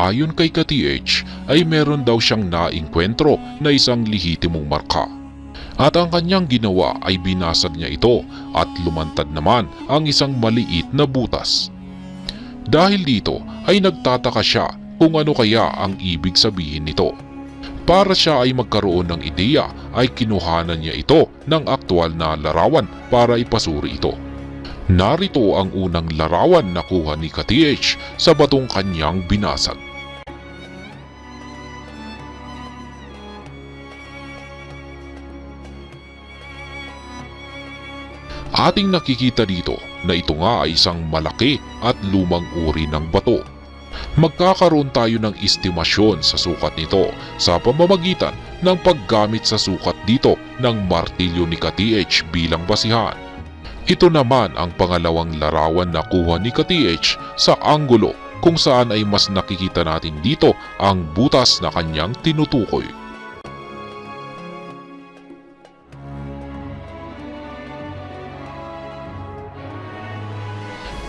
Ayon kay ka-TH ay meron daw siyang naingkwentro na isang lehitimong marka. At ang kanyang ginawa ay binasag niya ito at lumantad naman ang isang maliit na butas. Dahil dito ay nagtataka siya kung ano kaya ang ibig sabihin nito. Para siya ay magkaroon ng ideya ay kinuhanan niya ito ng aktwal na larawan para ipasuri ito. Narito ang unang larawan na kuha ni ka-TH sa batong kanyang binasag. Ating nakikita dito na ito nga ay isang malaki at lumang uri ng bato. Magkakaroon tayo ng estimasyon sa sukat nito sa pamamagitan ng paggamit sa sukat dito ng martilyo ni ka-TH bilang basihan. Ito naman ang pangalawang larawan na kuha ni ka-TH sa anggulo kung saan ay mas nakikita natin dito ang butas na kanyang tinutukoy.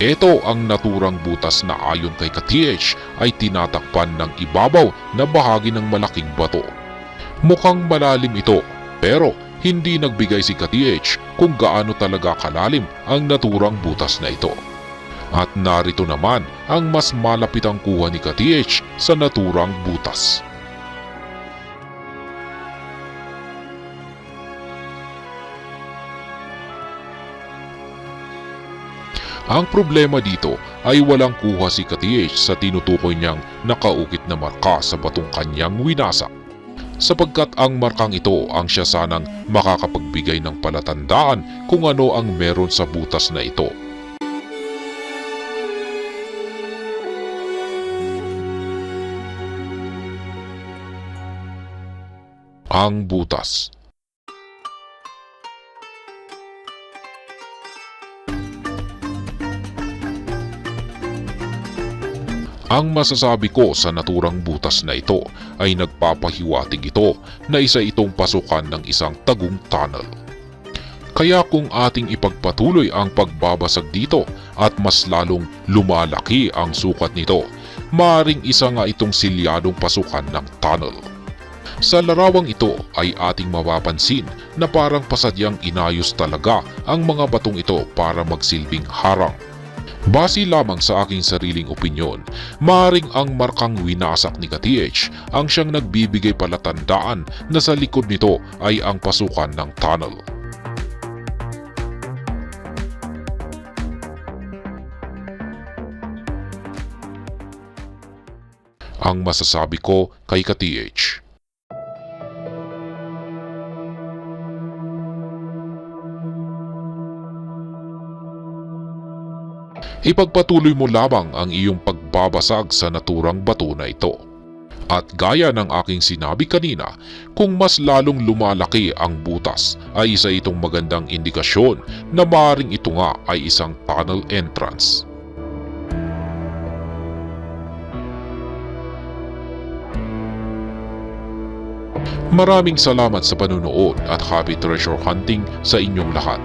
Ito ang naturang butas na ayon kay ka-TH ay tinatakpan ng ibabaw na bahagi ng malaking bato. Mukhang malalim ito pero hindi nagbigay si ka-TH kung gaano talaga kalalim ang naturang butas na ito. At narito naman ang mas malapitang kuha ni ka-TH sa naturang butas. Ang problema dito ay walang kuha si ka-TH sa tinutukoy niyang nakaukit na marka sa batong kanyang winasak. Sapagkat ang markang ito ang siya sanang makakapagbigay ng palatandaan kung ano ang meron sa butas na ito. Ang butas Ang masasabi ko sa naturang butas na ito ay nagpapahiwatig ito na isa itong pasukan ng isang tagong tunnel. Kaya kung ating ipagpatuloy ang pagbabasag dito at mas lalong lumalaki ang sukat nito, maaring isa nga itong silyadong pasukan ng tunnel. Sa larawang ito ay ating mapapansin na parang pasadyang inayos talaga ang mga batong ito para magsilbing harang Base lamang sa aking sariling opinyon, maaring ang markang winasak ni ka-TH ang siyang nagbibigay palatandaan na sa likod nito ay ang pasukan ng tunnel. Ang masasabi ko kay ka-TH. Ipagpatuloy mo lamang ang iyong pagbabasag sa naturang bato na ito. At gaya ng aking sinabi kanina, kung mas lalong lumalaki ang butas ay isa itong magandang indikasyon na maaaring ito nga ay isang tunnel entrance. Maraming salamat sa panunood at happy treasure hunting sa inyong lahat.